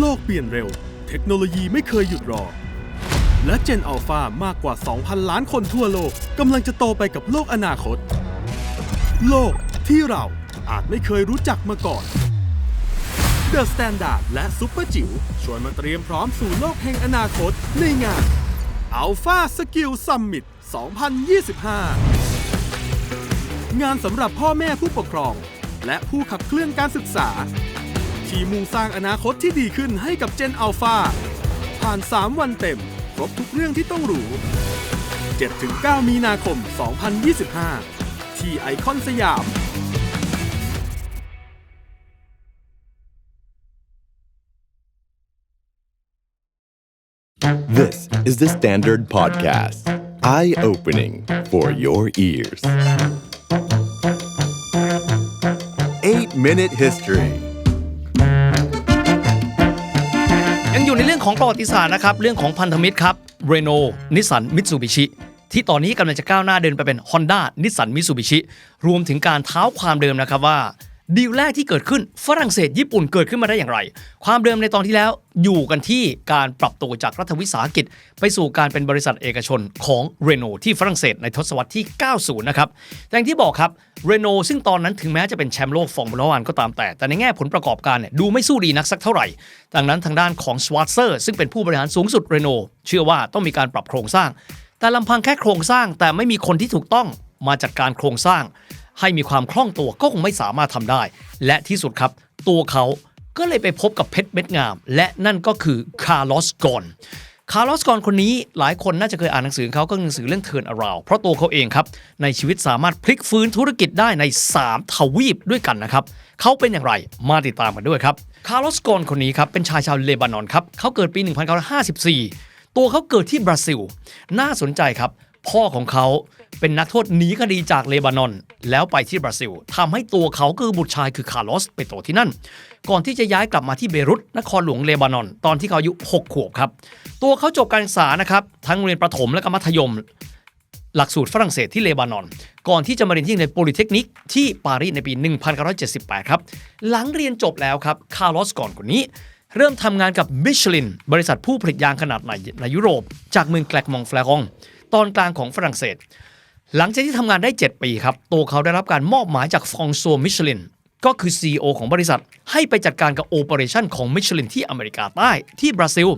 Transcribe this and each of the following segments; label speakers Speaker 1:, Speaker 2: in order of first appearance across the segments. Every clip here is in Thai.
Speaker 1: โลกเปลี่ยนเร็ว เทคโนโลยีไม่เคยหยุดรอ และเจนอัลฟามากกว่า 2,000 ล้านคนทั่วโลกกำลังจะโตไปกับโลกอนาคต โลกที่เราอาจไม่เคยรู้จักมาก่อน The Standard และซุปเปอร์จิ๋วชวนมาเตรียมพร้อมสู่โลกแห่งอนาคตในงาน Alpha Skill Summit 2025 งานสำหรับพ่อแม่ผู้ปกครอง และผู้ขับเคลื่อนการศึกษา ทีมุ่งสร้างอนาคตที่ดีขึ้นให้กับเจนอัลฟาผ่าน 3 วันเต็ม ครบทุกเรื่องที่ต้องรู้ 7-9 มีนาคม 2025 ที่ไอคอนสยาม
Speaker 2: This is the Standard Podcast Eye-opening for your ears 8 Minute History
Speaker 3: ของประวัติศาสตร์นะครับ เรื่องของพันธมิตรครับเรโนนิสสันมิตซูบิชิที่ตอนนี้กำลังจะก้าวหน้าเดินไปเป็น Honda นิสสันมิตซูบิชิรวมถึงการเท้าความเดิมนะครับว่า ดีลแรกที่เกิดขึ้นฝรั่งเศสญี่ปุ่นเกิดขึ้นมาได้อย่างไร ความเดิมในตอนที่แล้วอยู่กันที่การปรับตัวจากรัฐวิสาหกิจ ไปสู่การเป็นบริษัทเอกชนของเรโนที่ฝรั่งเศสในทศวรรษที่ 90 นะครับอย่างที่บอกครับเรโนซึ่งตอนนั้นถึงแม้จะเป็นแชมป์โลกฟอร์มูล่าวันก็ตามแต่ แต่ในแง่ผลประกอบการเนี่ยดูไม่สู้ดีนักสักเท่าไหร่ ดังนั้นทางด้านของสวาร์เซอร์ซึ่งเป็นผู้บริหารสูงสุดเรโนเชื่อว่าต้องมีการปรับโครงสร้าง แต่ลำพังแค่โครงสร้างแต่ไม่มีคนที่ถูกต้องมาจัดการโครงสร้าง ให้มีความคล่องตัวก็คงไม่สามารถทำได้ และที่สุดครับ ตัวเขาก็เลยไปพบกับเพชรเม็ดงาม และนั่นก็คือคาร์ลอสกอนคาร์ลอสกอนคนนี้หลายคนน่าจะเคยอ่านหนังสือเขาก็หนังสือเรื่อง Turn Around เพราะตัวเขาเองครับ ในชีวิตสามารถพลิกฟื้นธุรกิจได้ใน 3 ทวีปด้วยกันนะครับ เขาเป็นอย่างไรมาติดตามกันด้วยครับคาร์ลอสกอนคนนี้ครับ เป็นชายชาวเลบานอนครับ เขาเกิดปี 1954 ตัวเขาเกิดที่บราซิล น่าสนใจครับ พ่อของเขา เป็นนักโทษหนีคดีจากเลบานอน แล้วไปที่บราซิลทำให้ตัวเขาคือบุตรชายคือคาร์ลอสไปโตที่นั่น ก่อนที่จะย้ายกลับมาที่เบรุตนครหลวงเลบานอน ตอนที่เขาอายุ 6 ขวบครับ ตัวเขาจบการศึกษานะครับทั้งเรียนประถมและก็มัธยม หลักสูตรฝรั่งเศสที่เลบานอน ก่อนที่จะมาเรียนที่ในโพลิเทคนิกที่ปารีสในปี 1978 ครับหลังเรียนจบแล้วครับคาร์ลอสก่อนคนนี้เริ่มทำงานกับมิชลิน บริษัทผู้ผลิตยางขนาดใหญ่ในยุโรป จากเมืองแกลกมองแฟลอง ตอนกลางของฝรั่งเศส หลังจากที่ทำงานได้ 7 ปีครับ ตัวเขาได้รับการมอบหมายจากฟองซัวมิชลินก็คือ CEO ของบริษัท ให้ไปจัดการกับโอเปอเรชันของมิชลินที่อเมริกาใต้ที่บราซิล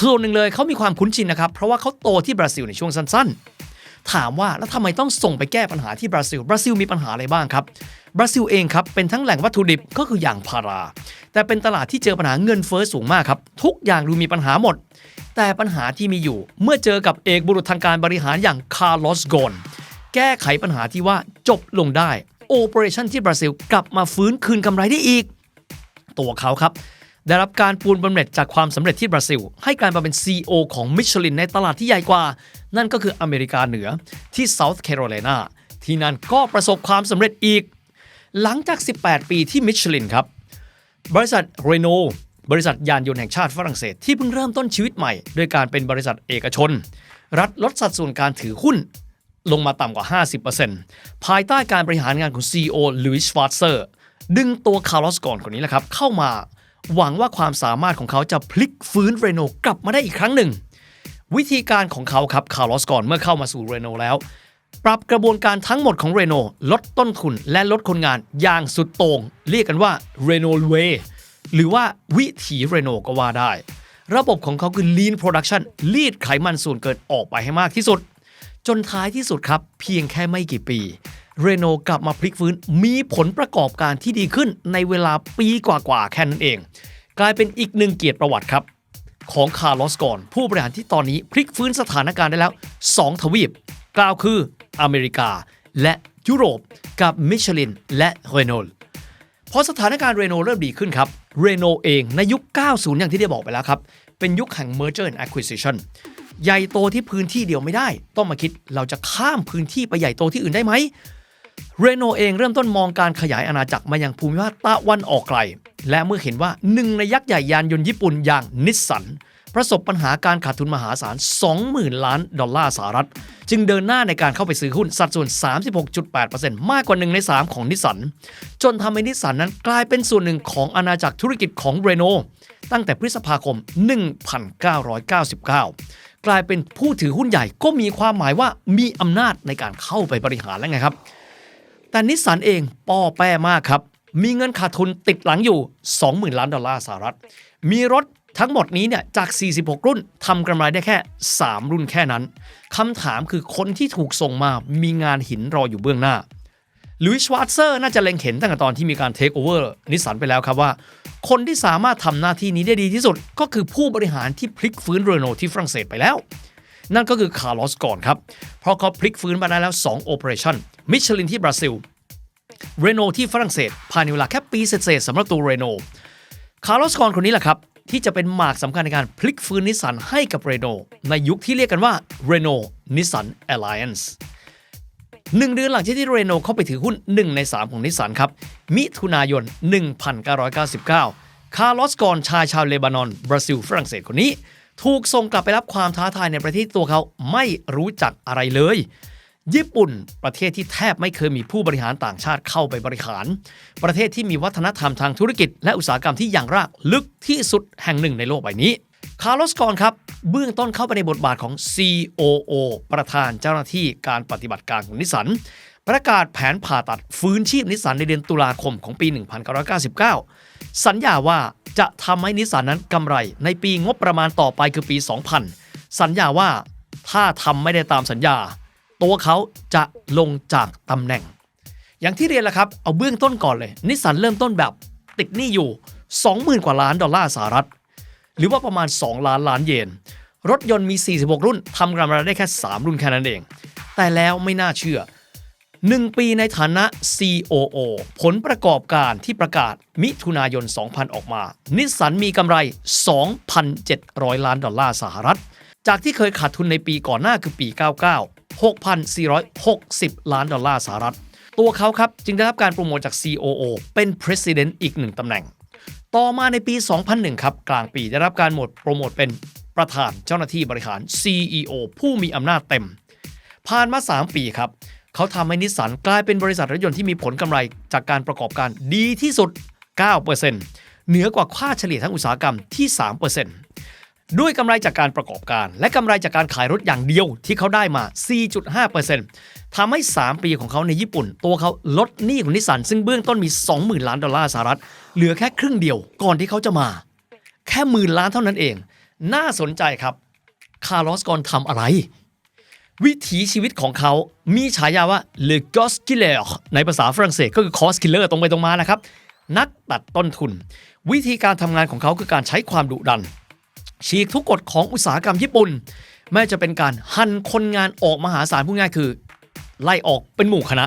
Speaker 3: ส่วนหนึ่งเลยเขามีความคุ้นชินนะครับ เพราะว่าเขาโตที่บราซิลในช่วงสั้นๆ ถามว่าแล้วทำไมต้องส่งไปแก้ปัญหาที่บราซิล บราซิลมีปัญหาอะไรบ้างครับ บราซิลเองครับเป็นทั้งแหล่งวัตถุดิบก็คืออย่างพารา แต่เป็นตลาดที่เจอปัญหาเงินเฟ้อสูงมากครับทุกอย่างดูมีปัญหาหมด แต่ปัญหาที่มีอยู่ เมื่อเจอกับเอกบุรุษทางการบริหารอย่างคาร์ลอสโกนแก้ไขปัญหาที่ว่าจบลงได้ โอเปอเรชั่นที่บราซิลกลับมาฟื้นคืนกำไรได้อีก ตัวเขาครับ ได้รับการปูนบำเหน็จจากความสำเร็จที่บราซิล ให้กลายมาเป็น CEO ของมิชลินในตลาดที่ใหญ่กว่า นั่นก็คืออเมริกาเหนือที่เซาท์แคโรไลนาที่นั่นก็ประสบความสำเร็จอีก หลังจาก 18 ปีที่มิชลินครับ บริษัทเรโน บริษัทยานยนต์แห่งชาติฝรั่งเศสที่เพิ่งเริ่มต้นชีวิตใหม่โดยการเป็นบริษัทเอกชน รัฐลดสัดส่วนการถือหุ้นลงมาต่ำกว่า 50%ภายใต้การบริหารงานของ CEO ลุยส์ฟาร์เซอร์ดึงตัวคาร์ลอสก่อนคนนี้แหละครับ เข้ามาหวังว่าความสามารถของเขาจะพลิกฟื้นเรโนกลับมาได้อีกครั้งหนึ่ง วิธีการของเขาครับคาร์ลอสก่อนเมื่อเข้ามาสู่เรโนแล้ว ปรับกระบวนการทั้งหมดของเรโนลดต้นทุนและลดคนงานอย่างสุดโต่งเรียกกันว่าเรโนเวย์ หรือว่าวิถีเรโนก็ว่าได้ ระบบของเขาคือ lean production รีดไขมันส่วนเกินออกไปให้มากที่สุด จนท้ายที่สุดครับ เพียงแค่ไม่กี่ปีเรโนกลับมาพลิกฟื้นมีผลประกอบการที่ดีขึ้นในเวลาปีกว่าๆแค่นั้นเอง กลายเป็นอีกหนึ่งเกียรติประวัติครับ ของคาร์ลอสกอนผู้บริหารที่ตอนนี้พลิกฟื้นสถานการณ์ได้แล้ว 2 ทวีป กล่าวคืออเมริกา และยุโรปกับมิชลินและเรโนล พอสถานการณ์เรโนเริ่มดีขึ้นครับเรโนเองในยุค 90 อย่างที่ได้บอกไปแล้วครับ เป็นยุคแห่ง merger and acquisition ใหญ่โตที่พื้นที่เดียวไม่ได้ ต้องมาคิดเราจะข้ามพื้นที่ไปใหญ่โตที่อื่นได้ไหมเรโนเองเริ่มต้นมองการขยายอาณาจักรมายังภูมิภาคตะวันออกไกล และเมื่อเห็นว่าหนึ่งในยักษ์ใหญ่ยานยนต์ญี่ปุ่นอย่างนิสสันประสบปัญหาการขาดทุนมหาศาล 20,000 ล้านดอลลาร์สหรัฐ จึงเดินหน้าในการเข้าไปซื้อหุ้นสัดส่วน 36.8%มากกว่า 1 ใน 3 ของนิสสัน จนทำให้นิสสันนั้นกลายเป็นส่วนหนึ่งของอาณาจักรธุรกิจของเรโนตั้งแต่พฤษภาคม 1999 กลายเป็นผู้ถือหุ้นใหญ่ก็มีความหมายว่ามีอำนาจในการเข้าไปบริหารแล้วไงครับ แต่นิสสันเองป้อแป้มากครับมีเงินขาดทุนติดหลังอยู่ 20,000 ล้านดอลลาร์สหรัฐ มีรถ ทั้งหมดนี้เนี่ยจาก 46 รุ่นทำกำไรได้แค่ 3 รุ่นแค่นั้นคำถามคือคนที่ถูกส่งมามีงานหินรออยู่เบื้องหน้าลุยส์ชวาร์เซอร์น่าจะเล็งเห็นตั้งแต่ตอนที่มีการเทคโอเวอร์นิสสันไปแล้วครับว่า คนที่สามารถทำหน้าที่นี้ได้ดีที่สุด ก็คือผู้บริหารที่พลิกฟื้นเรโนที่ฝรั่งเศสไปแล้ว นั่นก็คือคาร์ลอสก่อนครับ เพราะเขาพลิกฟื้นมาได้แล้ว2โอเปอเรชั่นมิชลินที่บราซิลเรโนที่ฝรั่งเศสภายในเวลาแค่ปีเศษๆสำหรับตัวเรโนคาร์ลอสกอนคนนี้แหละครับ ที่จะเป็นหมากสำคัญในการพลิกฟื้นนิสสันให้กับเรโนในยุคที่เรียกกันว่าเรโนนิสสันแอลไลแอนซ์หนึ่งเดือนหลังจากที่เรโนเข้าไปถือหุ้น 1 ใน 3 ของนิสสันครับ มิถุนายน 1999 คาร์ลอสกอนชายชาวเลบานอน บราซิล ฝรั่งเศสคนนี้ ถูกส่งกลับไปรับความท้าทายในประเทศตัวเขาไม่รู้จักอะไรเลย ญี่ปุ่น ประเทศที่แทบไม่เคยมีผู้บริหารต่างชาติเข้าไปบริหาร ประเทศที่มีวัฒนธรรมทางธุรกิจ และอุตสาหกรรมที่อย่างรากลึกที่สุดแห่งหนึ่งในโลกใบนี้ คาร์ลสกอนครับ เบื้องต้นเข้าไปในบทบาทของ COO ประธานเจ้าหน้าที่การปฏิบัติการของนิสสันประกาศแผนผ่าตัดฟื้นชีพนิสสันในเดือนตุลาคมของปี 1999 สัญญาว่าจะทำให้นิสสันนั้นกำไรในปีงบประมาณต่อไปคือปี 2000 สัญญาว่าถ้าทำไม่ได้ตามสัญญา ตัวเขาจะลงจากตำแหน่ง อย่างที่เรียนแหละครับ เอาเบื้องต้นก่อนเลย นิสสันเริ่มต้นแบบติดหนี้อยู่ 20,000 กว่าล้านดอลลาร์สหรัฐ หรือว่าประมาณ 2 ล้านล้านเยน รถยนต์มี 46 รุ่นทำกำไรได้แค่ 3 รุ่นแค่นั้นเอง แต่แล้วไม่น่าเชื่อ 1 ปีในฐานะ COO ผลประกอบการที่ประกาศมิถุนายน 2000 ออกมา นิสสันมีกำไร 2,700 ล้านดอลลาร์สหรัฐ จากที่เคยขาดทุนในปีก่อนหน้าคือปี 99 6,460 ล้านดอลลาร์สหรัฐ ตัวเขาครับจึงได้รับการโปรโมทจาก COO เป็น President อีกหนึ่งตำแหน่ง ต่อมาในปี 2001 ครับ กลางปีได้รับการโหมดโปรโมทเป็นประธานเจ้าหน้าที่บริหาร CEO ผู้มีอำนาจเต็ม ผ่านมา 3 ปีครับ เขาทำให้นิสสันกลายเป็นบริษัทรถยนต์ที่มีผลกำไรจากการประกอบการดีที่สุด 9%เหนือกว่าค่าเฉลี่ยทั้งอุตสาหกรรมที่ 3% ด้วยกำไรจากการประกอบการ และกำไรจากการขายรถอย่างเดียวที่เขาได้มา 4.5%ทำให้ 3 ปีของเขาในญี่ปุ่น ตัวเขาลดหนี้ของนิสสันซึ่งเบื้องต้นมี 20,000 ล้านดอลลาร์สหรัฐ เหลือแค่ครึ่งเดียวก่อนที่เขาจะมา แค่หมื่นล้านเท่านั้นเอง น่าสนใจครับ คาร์ลอสกอนทำอะไร วิถีชีวิตของเขามีฉายาว่า Le g o s k i l l e r ในภาษาฝรั่งเศสก็คือ cost killer ตรงไปตรงมานะครับ นักตัดต้นทุน วิธีการทำงานของเขาคือการใช้ความดุดัน ฉีกทุกกฎของอุตสาหกรรมญี่ปุ่น แม้จะเป็นการหั่นคนงานออกมหาศาลพูดง่ายคือ ไล่ออกเป็นหมู่คณะ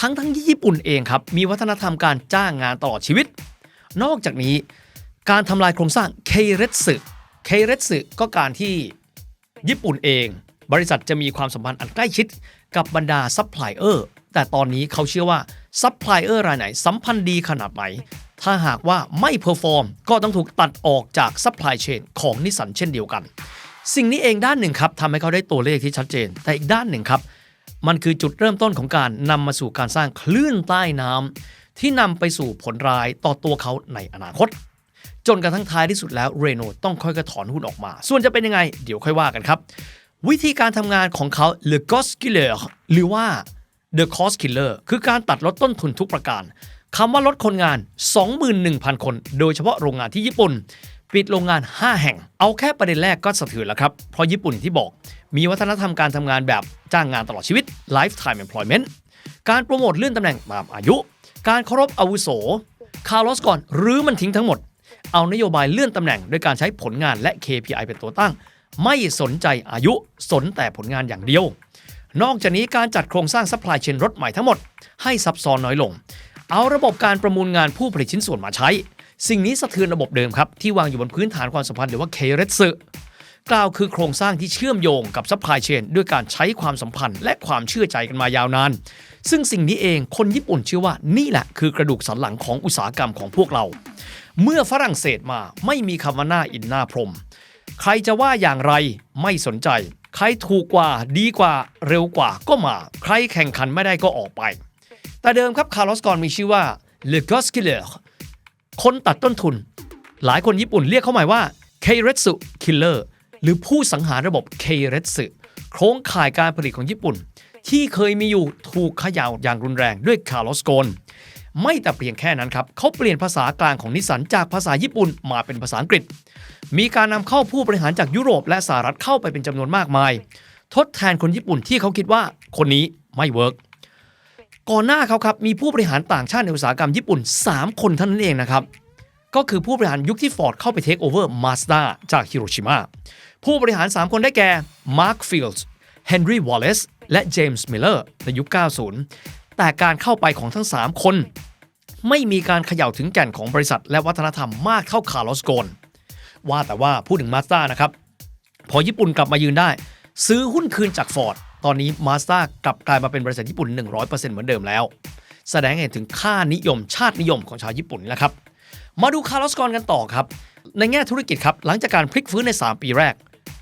Speaker 3: ทั้งทั้งที่ญี่ปุ่นเองครับ มีวัฒนธรรมการจ้างงานตลอดชีวิต นอกจากนี้การทำลายโครงสร้างเคเรสึเคเรสึก็การที่ญี่ปุ่นเอง บริษัทจะมีความสัมพันธ์อันใกล้ชิดกับบรรดาซัพพลายเออร์แต่ตอนนี้เขาเชื่อว่าซัพพลายเออร์รายไหนสัมพันธ์ดีขนาดไหน ถ้าหากว่าไม่เพอร์ฟอร์มก็ต้องถูกตัดออกจากซัพพลายเชนของนิสสันเช่นเดียวกัน สิ่งนี้เองด้านหนึ่งครับทำให้เขาได้ตัวเลขที่ชัดเจน แต่อีกด้านหนึ่งครับ มันคือจุดเริ่มต้นของการนำมาสู่การสร้างคลื่นใต้น้ำที่นำไปสู่ผลร้ายต่อตัวเขาในอนาคต จนกระทั่งท้ายที่สุดแล้วเรโนต้องค่อยๆถอนหุ้นออกมา ส่วนจะเป็นยังไง เดี๋ยวค่อยว่ากันครับ วิธีการทำงานของเขา Le Cost Killer หรือว่า The Cost Killer คือการตัดลดต้นทุนทุกประการ คำว่าลดคนงาน 21,000 คน โดยเฉพาะโรงงานที่ญี่ปุ่น ปิดโรงงาน 5 แห่ง เอาแค่ประเด็นแรกก็สะเทือนแล้วครับ เพราะญี่ปุ่นที่บอก มีวัฒนธรรมการทำงานแบบจ้างงานตลอดชีวิต lifetime employment การโปรโมทเลื่อนตำแหน่งตามอายุ การเคารพอาวุโส คาร์ลอสก่อนหรือมันทิ้งทั้งหมด เอานโยบายเลื่อนตำแหน่งโดยการใช้ผลงานและ KPI เป็นตัวตั้ง ไม่สนใจอายุ สนแต่ผลงานอย่างเดียว นอกจากนี้การจัดโครงสร้างซัพพลายเชนรถใหม่ทั้งหมด ให้ซับซ้อนน้อยลง เอาระบบการประมูลงานผู้ผลิตชิ้นส่วนมาใช้ สิ่งนี้สะเทือนระบบเดิมครับ ที่วางอยู่บนพื้นฐานความสัมพันธ์หรือว่าเคเรตสึกล่าวคือโครงสร้างที่เชื่อมโยงกับซัพพลายเชนด้วยการใช้ความสัมพันธ์และความเชื่อใจกันมายาวนาน ซึ่งสิ่งนี้เองคนญี่ปุ่นเชื่อว่านี่แหละคือกระดูกสันหลังของอุตสาหกรรมของพวกเรา เมื่อฝรั่งเศสมาไม่มีคำว่าหน้าอินหน้าพรม ใครจะว่าอย่างไรไม่สนใจ ใครถูกกว่าดีกว่าเร็วกว่าก็มา ใครแข่งขันไม่ได้ก็ออกไป แต่เดิมครับคาร์ลอสกอนมีชื่อว่า Le g o s k i l l e r คนตัดต้นทุน หลายคนญี่ปุ่นเรียกเขาหมายว่า k e i r e t s u Killer หรือผู้สังหารระบบ k e i r e t s u โครงข่ายการผลิตของญี่ปุ่น ที่เคยมีอยู่ถูกขย่าอย่างรุนแรงด้วยคาร์ลอสโกนไม่แต่เพียงแค่นั้นครับเขาเปลี่ยนภาษากลางของนิสสันจากภาษาญี่ปุ่นมาเป็นภาษาอังกฤษ มีการนำเข้าผู้บริหารจากยุโรปและสหรัฐเข้าไปเป็นจำนวนมากมาย ทดแทนคนญี่ปุ่นที่เขาคิดว่าคนนี้ไม่เวิร์ก ก่อนหน้าเขาครับมีผู้บริหารต่างชาติในอุตสาหกรรมญี่ปุ่น 3 คนเท่านั้นเองนะครับ ก็คือผู้บริหารยุคที่ฟอร์ดเข้าไปเทคโอเวอร์มาสด้าจากฮิโรชิมาผู้บริหาร 3 คนได้แก่มาร์คฟิลส์เฮนรี่วอลเลซและเจมส์มิลเลอร์ในยุค 90 แต่การเข้าไปของทั้ง 3 คน ไม่มีการเขย่าถึงแก่นของบริษัท และวัฒนธรรมมากเท่าคาร์ลอสโกนว่าแต่ว่าพูดถึงมาสด้านะครับ พอญี่ปุ่นกลับมายืนได้ ซื้อหุ้นคืนจากฟอร์ด ตอนนี้มาสด้ากลับกลายมาเป็นบริษัทญี่ปุ่น 100%เหมือนเดิมแล้ว แสดงให้เห็นถึงค่านิยมชาตินิยมของชาวญี่ปุ่นนี่แหละครับ มาดูคาร์ลสกอนกันต่อครับ ในแง่ธุรกิจครับ หลังจากการพลิกฟื้นใน 3 ปีแรก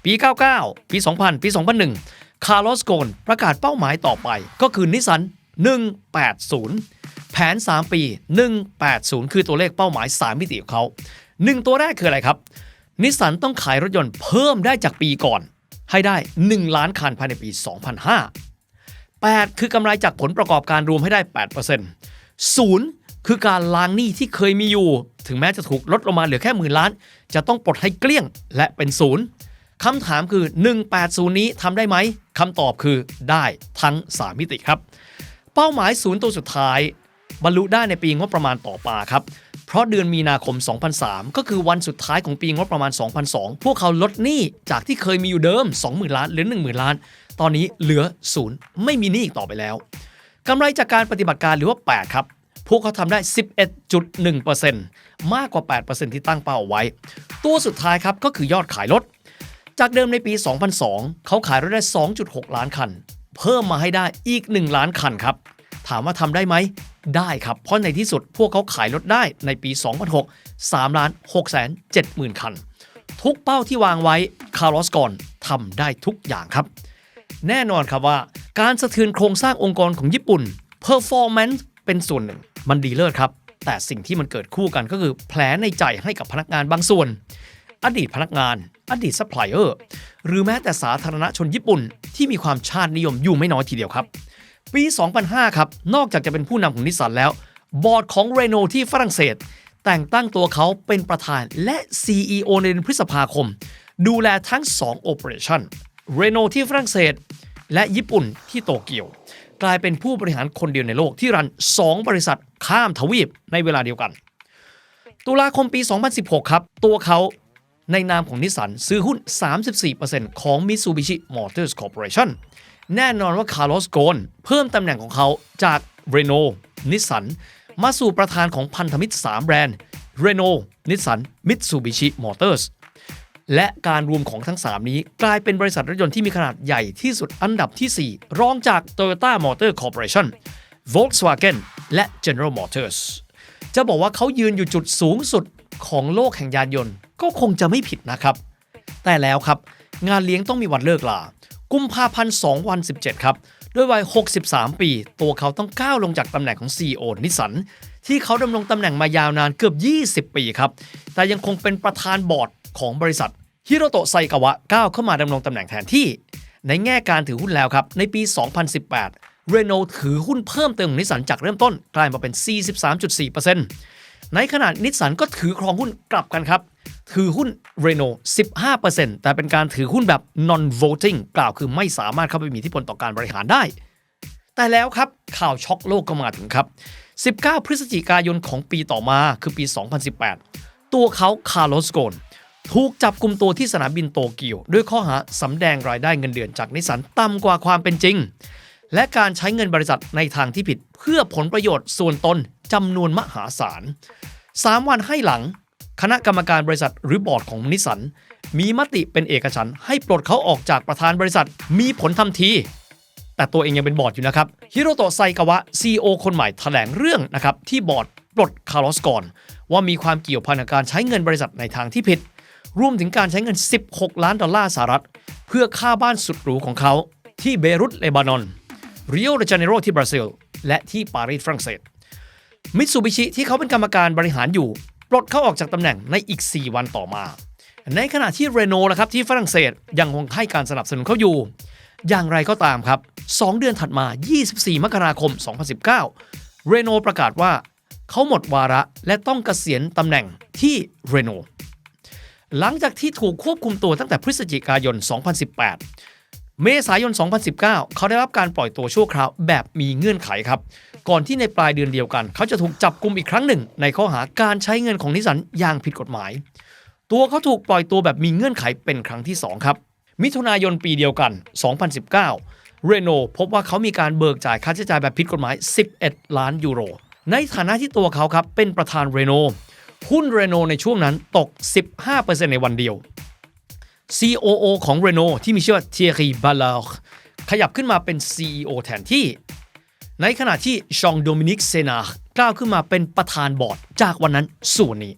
Speaker 3: ปี 99 ปี 2000 ปี 2001 คาร์ลสโกนประกาศเป้าหมายต่อไป ก็คือนิสสัน180 แผน 3 ปี 180 คือตัวเลขเป้าหมาย 3 มิติของเขา 1 ตัวแรกคืออะไรครับนิสสันต้องขายรถยนต์เพิ่มได้จากปีก่อน ให้ได้ 1 ล้านคันภายในปี 2005 8 คือกำไรจากผลประกอบการรวมให้ได้ 8% 0 คือการล้างหนี้ที่เคยมีอยู่ ถึงแม้จะถูกลดลงมาเหลือแค่หมื่นล้าน จะต้องปลดให้เกลี้ยงและเป็นศูนย์คำถามคือ 180 นี้ทำได้ไหมคำตอบคือได้ทั้ง 3 มิติครับ เป้าหมายศูนย์ตัวสุดท้าย บรรลุได้ในปีงบประมาณต่อมาครับ เพราะเดือนมีนาคม 2003 ก็คือวันสุดท้ายของปีงบประมาณ 2002 พวกเขาลดหนี้จากที่เคยมีอยู่เดิม 20,000 ล้านหลือ 10,000 ล้าน ตอนนี้เหลือศูนย์ไม่มีหนี้อีกต่อไปแล้วกำไรจากการปฏิบัติการหรือว่า 8 ครับ พวกเขาทำได้ 11.1%มากกว่า 8%ที่ตั้งเป้าเอาไว้ ตัวสุดท้ายครับก็คือยอดขายรถ จากเดิมในปี 2002 เขาขายรถได้ 2.6 ล้านคัน เพิ่มมาให้ได้อีก 1 ล้านคันครับ ถามว่าทำได้ไหม ได้ครับ เพราะในที่สุดพวกเขาขายรถได้ในปี 2006 3ล้าน6แสน7หมื่นคัน ทุกเป้าที่วางไว้คาร์ลอสกอนทำได้ทุกอย่างครับ แน่นอนครับว่า การสะเทือนโครงสร้างองค์กรของญี่ปุ่น performance เป็นส่วนหนึ่ง มันดีเลิศครับ แต่สิ่งที่มันเกิดคู่กันก็คือแผลในใจให้กับพนักงานบางส่วน อดีตพนักงาน อดีตซัพพลายเออร์หรือแม้แต่สาธารณชนญี่ปุ่นที่มีความชาตินิยมอยู่ไม่น้อยทีเดียวครับ ปี 2005 ครับ นอกจากจะเป็นผู้นำของนิสสันแล้ว บอร์ดของเรโนที่ฝรั่งเศส แต่งตั้งตัวเขาเป็นประธานและ CEO ในเดือนพฤษภาคม ดูแลทั้ง2 Operation เรโนที่ฝรั่งเศส และญี่ปุ่นที่โตเกียว กลายเป็นผู้บริหารคนเดียวในโลกที่รัน 2 บริษัทข้ามทวีปในเวลาเดียวกัน ตุลาคมปี 2016 ครับ ตัวเขาในนามของนิสสันซื้อหุ้น 34%ของ Mitsubishi Motors Corporation แน่นอนว่าคาร์ลอสโกนเพิ่มตำแหน่งของเขาจาก Renault นิสสันมาสู่ประธานของพันธมิตร 3 แบรนด์ Renault นิสสัน Mitsubishi Motors และการรวมของทั้ง 3 นี้กลายเป็นบริษัทรถยนต์ที่มีขนาดใหญ่ที่สุดอันดับที่ 4 รองจาก Toyota Motor Corporation Volkswagen และ General Motors จะบอกว่าเขายืนอยู่จุดสูงสุดของโลกแห่งยานยนต์ ก็คงจะไม่ผิดนะครับ แต่แล้วครับ งานเลี้ยงต้องมีวันเลิกลา กุมภาพันธ์2วัน17 ครับ ด้วยวัย 63 ปี ตัวเขาต้องก้าวลงจากตำแหน่งของ CEO นิสันที่เขาดำรงตำแหน่งมายาวนานเกือบ 20 ปีครับ แต่ยังคงเป็นประธานบอร์ดของบริษัทฮิโรโตะไซกาวะก้าวเข้ามาดำรงตำแหน่งแทนที่ ในแง่การถือหุ้นแล้วครับ ในปี 2018 เรโนถือหุ้นเพิ่มเติมของนิสสันจากเริ่มต้นกลายมาเป็น 43.4% ในขณะนิสสันก็ถือครองหุ้นกลับกันครับ ถือหุ้นเรโน15%แต่เป็นการถือหุ้นแบบ non voting กล่าวคือไม่สามารถเข้าไปมีอิทธิพลต่อการบริหารได้ แต่แล้วครับข่าวช็อกโลกก็มาถึงครับ 19 พฤศจิกายนของปีต่อมาคือปี 2018 ตัวเขาคาร์ลสโกนถูกจับกลุ่มตัวที่สนามบินโตเกียว ด้วยข้อหาสำแดงรายได้เงินเดือนจากนิสสันต่ำกว่าความเป็นจริง และการใช้เงินบริษัทในทางที่ผิดเพื่อผลประโยชน์ส่วนตน จำนวนมหาศาล 3 วันให้หลัง คณะกรรมการบริษัทหรือบอร์ดของนิสสันมีมติเป็นเอกฉันท์ให้ปลดเขาออกจากประธานบริษัทมีผลทันที แต่ตัวเองยังเป็นบอร์ดอยู่นะครับฮิโรโตะไซกาวะ CEO คนใหม่แถลงเรื่องนะครับที่บอร์ดปลดคาร์ลอสก่อนว่ามีความเกี่ยวพันกับการใช้เงินบริษัทในทางที่ผิดรวมถึงการใช้เงิน 16 ล้านดอลลาร์สหรัฐ เพื่อค่าบ้านสุดหรูของเขา ที่เบรุตเลบานอนริโอเดจาเนโรที่บราซิล และที่ปารีสฝรั่งเศส มิตซูบิชิที่เขาเป็นกรรมการบริหารอยู่ ปลดเขาออกจากตำแหน่งในอีก 4 วันต่อมา ในขณะที่เรโนล่ะครับที่ฝรั่งเศสยังคงให้การสนับสนุนเขาอยู่ อย่างไรก็ตามครับ 2 เดือนถัดมา 24 มกราคม 2019 เรโนประกาศว่าเขาหมดวาระและต้องเกษียณตำแหน่งที่เรโนหลังจากที่ถูกควบคุมตัวตั้งแต่พฤศจิกายน 2018 เมษายน 2019 เขาได้รับการปล่อยตัวชั่วคราวแบบมีเงื่อนไขครับ ก่อนที่ในปลายเดือนเดียวกัน เขาจะถูกจับกุมอีกครั้งหนึ่ง ในข้อหาการใช้เงินของนิสสันอย่างผิดกฎหมาย ตัวเขาถูกปล่อยตัวแบบมีเงื่อนไขเป็นครั้งที่ 2 ครับ มิถุนายนปีเดียวกัน 2019 เรโนพบว่าเขามีการเบิกจ่ายค่าใช้จ่ายแบบผิดกฎหมาย 11 ล้านยูโร ในฐานะที่ตัวเขาครับเป็นประธานเรโนหุ้นเรโนในช่วงนั้นตก 15%ในวันเดียว COO ของ Renault ที่มีชื่อว่า Thierry Ballard ขยับขึ้นมาเป็น CEO แทนที่ ในขณะที่ชองโดมินิกเซนาก้าวขึ้นมาเป็นประธานบอร์ดจากวันนั้นสู่วันนี้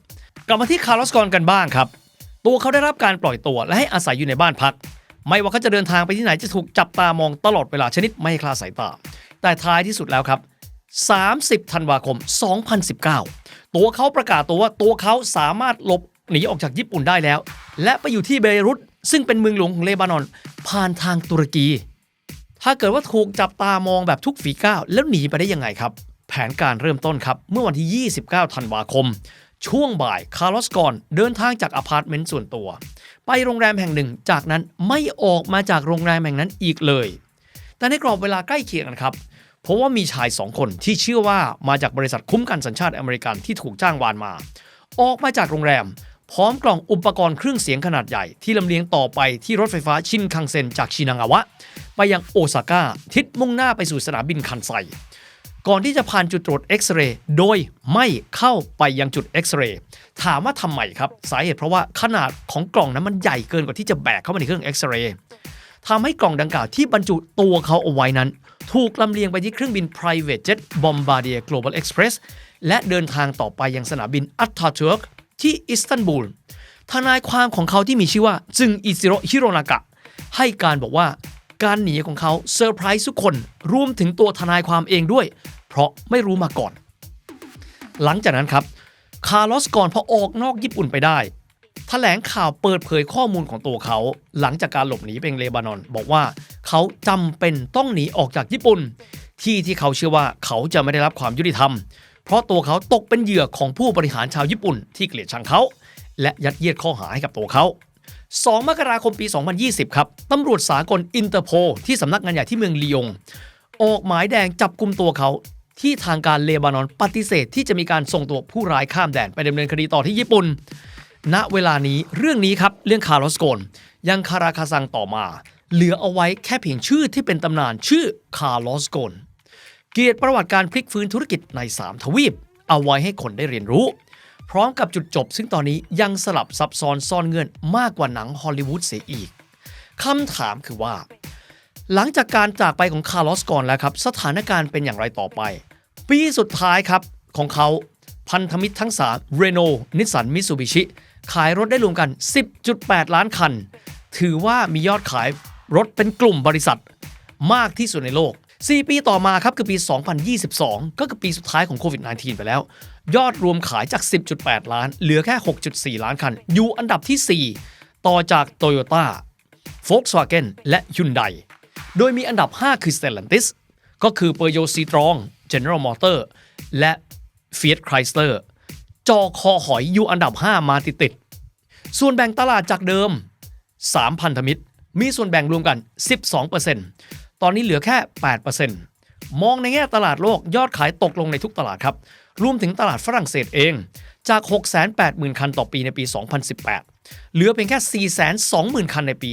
Speaker 3: กลับมาที่คาร์ลสกอนกันบ้างครับ ตัวเขาได้รับการปล่อยตัวและให้อาศัยอยู่ในบ้านพัก ไม่ว่าเขาจะเดินทางไปที่ไหนจะถูกจับตามองตลอดเวลาชนิดไม่ให้คลาสายตา แต่ท้ายที่สุดแล้วครับ 30 ธันวาคม 2019 ตัวเขาประกาศตัวว่าตัวเขาสามารถหลบ หนีออกจากญี่ปุ่นได้แล้ว และไปอยู่ที่เบรุตซึ่งเป็นเมืองหลวงของเลบานอน ผ่านทางตุรกี ถ้าเกิดว่าถูกจับตามองแบบทุกฝีก้าวแล้วหนีไปได้ยังไงครับ แผนการเริ่มต้นครับ เมื่อวันที่ 29 ธันวาคม ช่วงบ่ายคาร์ลอสกอนเดินทางจากอพาร์ตเมนต์ส่วนตัว ไปโรงแรมแห่งหนึ่ง จากนั้นไม่ออกมาจากโรงแรมแห่งนั้นอีกเลย แต่ในกรอบเวลาใกล้เคียงกันครับพราะว่ามีชายสองคนที่เชื่อว่ามาจากบริษัทคุ้มกันสัญชาติอเมริกันที่ถูกจ้างวานมา ออกมาจากโรงแรม พร้อมกล่องอุปกรณ์เครื่องเสียงขนาดใหญ่ ที่ลำเลียงต่อไปที่รถไฟฟ้าชินคังเซ็นจากชินางาวะ ไปยังโอซาก้าทิศมุ่งหน้าไปสู่สนามบินคันไซ ก่อนที่จะผ่านจุดตรวจเอ็กซเรย์โดยไม่เข้าไปยังจุดเอ็กซเรย์ถามว่าทำไมครับ สาเหตุเพราะว่าขนาดของกล่องนั้นมันใหญ่เกินกว่าที่จะแบกเข้ามาในเครื่องเอ็กซเรย์ทำให้กล่องดังกล่าวที่บรรจุตัวเขาเอาไว้นั้น ถูกลำเลียงไปที่เครื่องบิน private jet Bombardier Global Express และเดินทางต่อไปยังสนามบินอัตตาเ u ร์ก ที่อิสตันบูลทนายความของเขาที่มีชื่อว่าจึงอิซิโรฮิโรนากะ ให้การบอกว่าการหนีของเขาเซอร์ไพรส์ทุกคนรวมถึงตัวทนายความเองด้วย เพราะไม่รู้มาก่อน หลังจากนั้นครับ คาร์ลอสก่อนพอออกนอกญี่ปุ่นไปได้ถแถลงข่าวเปิดเผยข้อมูลของตัวเขา หลังจากการหลบหนีไปเลบานอน บอกว่าเขาจำเป็นต้องหนีออกจากญี่ปุ่น ที่ที่เขาเชื่อว่าเขาจะไม่ได้รับความยุติธรรม เพราะตัวเขาตกเป็นเหยื่อของผู้บริหารชาวญี่ปุ่นที่เกลียดชังเขา และยัดเยียดข้อหาให้กับตัวเขา 2 มกราคมปี 2020 ครับตำรวจสากลอินเตอร์โพที่สำนักงานใหญ่ที่เมืองลียง ออกหมายแดงจับกลุ่มตัวเขา ที่ทางการเลบานอนปฏิเสธ ที่จะมีการส่งตัวผู้ร้ายข้ามแดนไปดำเนินคดีต่อที่ญี่ปุ่น ณ เวลานี้เรื่องนี้ครับเรื่องคาร์ลสโกนยังคาราคาซังต่อมา เหลือเอาไว้แค่เพียงชื่อที่เป็นตำนานชื่อคาร์ลสโกน เกียรติประวัติการพลิกฟื้นธุรกิจใน 3 ทวีป เอาไว้ให้คนได้เรียนรู้ พร้อมกับจุดจบ ซึ่งตอนนี้ยังสลับซับซ้อนซ่อนเงื่อนมากกว่าหนังฮอลลีวูดเสียอีกคำถามคือว่า หลังจากการจากไปของคาร์ลอสก่อนแล้วครับ สถานการณ์เป็นอย่างไรต่อไป ปีสุดท้ายครับของเขาพันธมิตรทั้ง3 Renault Nissan Mitsubishi ขายรถได้รวมกัน 10.8 ล้านคัน ถือว่ามียอดขายรถเป็นกลุ่มบริษัทมากที่สุดในโลก 4 ปีต่อมาครับคือปี 2022 ก็คือปีสุดท้ายของโควิด -19 ไปแล้ว ยอดรวมขายจาก 10.8 ล้าน เหลือแค่ 6.4 ล้านคัน อยู่อันดับที่ 4 ต่อจาก Toyota Volkswagen และ Hyundai โดยมีอันดับ 5 คือ Stellantis ก็คือ Peugeot Citroën General Motor และ Fiat Chrysler จอคอหอยอยู่อันดับ 5 มาติดๆส่วนแบ่งตลาดจากเดิม 3 พันธมิตร มีส่วนแบ่งรวมกัน 12% ตอนนี้เหลือแค่ 8%มองในแง่ตลาดโลกยอดขายตกลงในทุกตลาดครับ รวมถึงตลาดฝรั่งเศสเองจาก 680,000 คันต่อปีในปี 2018 เหลือเพียงแค่ 420,000 คันในปี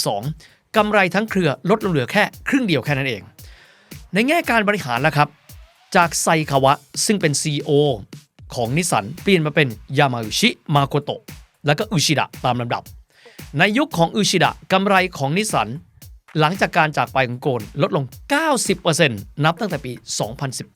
Speaker 3: 2022 กำไรทั้งเครือลดลงเหลือแค่ครึ่งเดียวแค่นั้นเอง ในแง่การบริหารแล้วครับ จากไซคาวะซึ่งเป็น CEO ของนิสันเปลี่ยนมาเป็นยามาอุชิมาโกโตะแล้วก็อุชิดะตามลำดับ ในยุคของอุชิดะกำไรของนิสัน หลังจากการจากไปของโกนลดลง 90%นับตั้งแต่ปี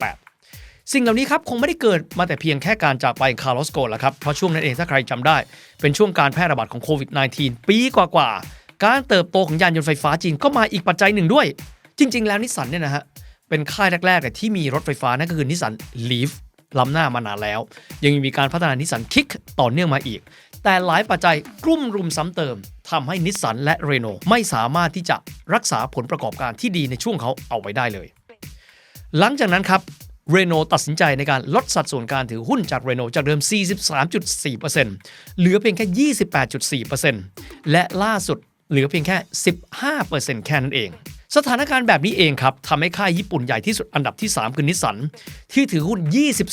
Speaker 3: 2018สิ่งเหล่านี้ครับคงไม่ได้เกิดมาแต่เพียงแค่การจากไปของคาร์ลสโกนล้วครับ เพราะช่วงนั้นเองถ้าใครจำได้ เป็นช่วงการแพร่ระบาดของโควิด -19 ปีกว่าๆ การเติบโตของยานยนต์ไฟฟ้าจีนก็มาอีกปัจจัยหนึ่งด้วย จริง ๆ แล้วนิสสันเนี่ยนะฮะ เป็นค่ายแรกๆที่มีรถไฟฟ้านั่นก็คือนิสสันลีฟล้ำหน้ามานานแล้ว ยังมีการพัฒนานิสสันคิกต่อเนื่องมาอีก แต่หลายปัจจัยกลุ่มรุมซ้ำเติม ทำให้นิสสันและเรโนไม่สามารถที่จะรักษาผลประกอบการที่ดีในช่วงเขาเอาไว้ได้เลย หลังจากนั้นครับเรโนตัดสินใจในการลดสัดส่วนการถือหุ้นจากเรโนจากเดิม 43.4%เหลือเพียงแค่ 28.4%และล่าสุดเหลือเพียงแค่ 15%แค่นั้นเอง สถานการณ์แบบนี้เองครับทำให้ค่ายญี่ปุ่นใหญ่ที่สุดอันดับที่ 3 คือนิสสัน ที่ถือหุ้น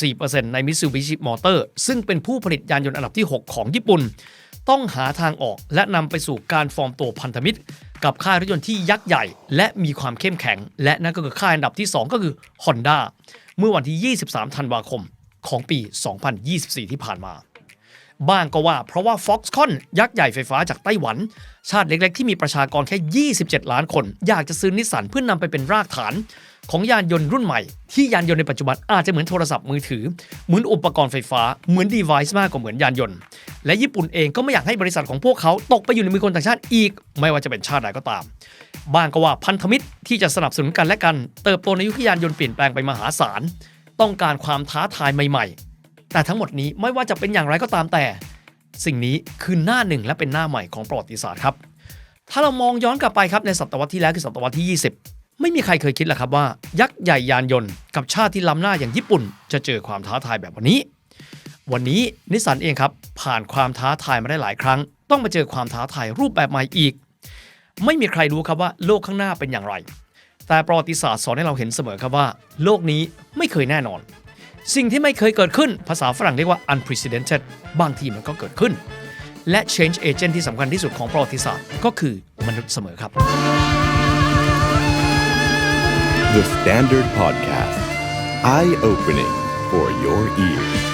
Speaker 3: 24%ใน Mitsubishi Motor ซึ่งเป็นผู้ผลิตยานยนต์อันดับที่ 6 ของญี่ปุ่น ต้องหาทางออก และนำไปสู่การฟอร์มตัวพันธมิตร กับค่ายรถยนต์ที่ยักษ์ใหญ่ และมีความเข้มแข็ง และนั่นก็คือค่ายอันดับที่ 2 ก็คือ Honda เมื่อวันที่ 23 ธันวาคมของปี 2024 ที่ผ่านมา บ้างก็ว่าเพราะว่า Foxconn ยักษ์ใหญ่ไฟฟ้าจากไต้หวัน ชาติเล็กๆ ที่มีประชากรแค่ 27 ล้านคน อยากจะซื้อนิสสันเพื่อนนำไปเป็นรากฐาน ของยานยนต์รุ่นใหม่ ที่ยานยนต์ในปัจจุบันอาจจะเหมือนโทรศัพท์มือถือ เหมือนอุปกรณ์ไฟฟ้า เหมือน device มากกว่าเหมือนยานยนต์ และญี่ปุ่นเองก็ไม่อยากให้บริษัทของพวกเขาตกไปอยู่ในมือคนต่างชาติอีก ไม่ว่าจะเป็นชาติใดก็ตามบ้างก็ว่าพันธมิตรที่จะสนับสนุนกันและกัน เติบโตในยุคที่ยานยนต์เปลี่ยนแปลงไปมหาศาลต้องการความท้าทายใหม่ๆ แต่ทั้งหมดนี้ไม่ว่าจะเป็นอย่างไรก็ตามแต่ สิ่งนี้คือหน้าหนึ่งและเป็นหน้าใหม่ของประวัติศาสตร์ครับ ถ้าเรามองย้อนกลับไปครับในศตวรรษที่แล้วคือศตวรรษที่ 20 ไม่มีใครเคยคิดหรอกครับว่า ยักษ์ใหญ่ยานยนต์กับชาติที่ล้ำหน้าอย่างญี่ปุ่น จะเจอความท้าทายแบบวันนี้ วันนี้นิสสันเองครับผ่านความท้าทายมาได้หลายครั้ง ต้องมาเจอความท้าทายรูปแบบใหม่อีก ไม่มีใครรู้ครับว่าโลกข้างหน้าเป็นอย่างไร แต่ประวัติศาสตร์สอนให้เราเห็นเสมอครับว่า โลกนี้ไม่เคยแน่นอน สิ่งที่ไม่เคยเกิดขึ้น ภาษาฝรั่งเรียกว่า unprecedented บางทีมันก็เกิดขึ้น และ change agent ที่สำคัญที่สุดของประวัติศาสตร์ ก็คือมนุษย์เสมอครับ
Speaker 2: The Standard Podcast. Eye opening for your ears.